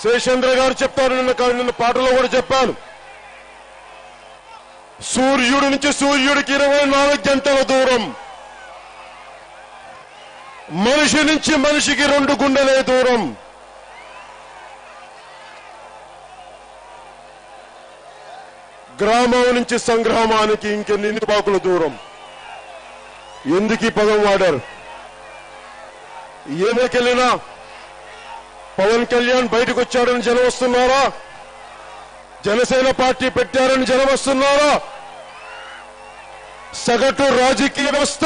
శేషేంద్ర గారు చెప్పారు నిన్న నిన్న పాటలో కూడా చెప్పాను. సూర్యుడి నుంచి సూర్యుడికి ఇరవై నాలుగు గంటల దూరం. మనిషి నుంచి మనిషికి రెండు గుండెలే దూరం. గ్రామం నుంచి సంగ్రామానికి ఇంకెన్ని పాకుల దూరం. ఎందుకు ఈ పదం వాడారు? ఏమేకెళ్ళినా పవన్ కళ్యాణ్ బయటకు వచ్చాడని జనం వస్తున్నారా? జనసేన పార్టీ పెట్టారని జనం వస్తున్నారా? సగటు రాజకీయ వ్యవస్థ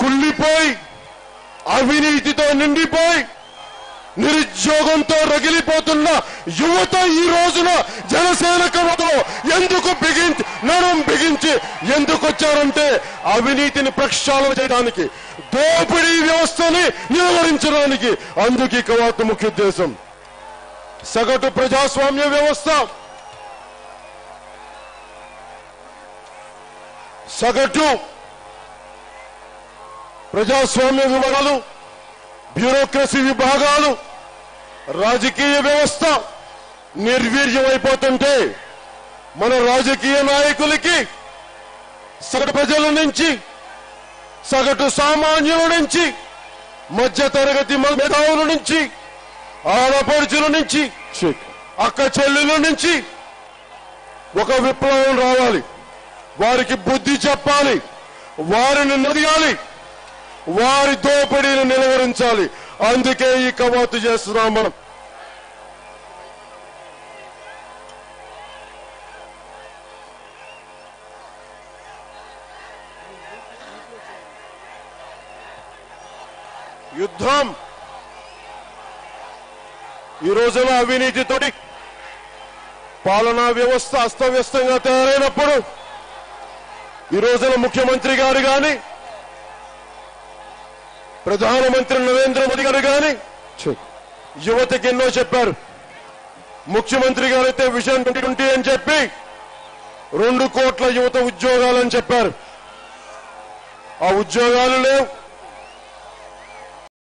కుళ్ళిపోయి అవినీతితో నిండిపోయి నిరుద్యోగంతో రగిలిపోతున్న యువత ఈ రోజున జనసేన ఎందుకు బిగించి నడుం బిగించి ఎందుకు వచ్చారంటే అవినీతిని ప్రక్షాళన చేయడానికి దోపిడీ వ్యవస్థని నిలువరించడానికి అందుకే ఈ కవాతు ముఖ్య ఉద్దేశం. సగటు ప్రజాస్వామ్య వ్యవస్థ సగటు ప్రజాస్వామ్య విభాగాలు బ్యూరోక్రసీ విభాగాలు రాజకీయ వ్యవస్థ నిర్వీర్యమైపోతుంటే మన రాజకీయ నాయకులకి సగటు ప్రజల నుంచి సగటు సామాన్యుల నుంచి మధ్య తరగతి మేధావుల నుంచి ఆడపడుచుల నుంచి అక్క చెల్లెల నుంచి ఒక విప్లవం రావాలి. వారికి బుద్ధి చెప్పాలి. వారిని నదియాలి వారి దోపిడీని నిలవరించాలి. అందుకే ఈ కవాతు చేస్తున్నాం మనం. యుద్ధం. ఈ రోజున అవినీతితోటి పాలనా వ్యవస్థ అస్తవ్యస్తంగా తయారైనప్పుడు ఈ రోజున ముఖ్యమంత్రి గారు గాని ప్రధానమంత్రి నరేంద్ర మోదీ గారు గాని యువతకి ఎన్నో చెప్పారు. ముఖ్యమంత్రి గారైతే విజన్ ట్వంటీ ట్వంటీ అని చెప్పి రెండు కోట్ల యువత ఉద్యోగాలని చెప్పారు. ఆ ఉద్యోగాలు లేవు.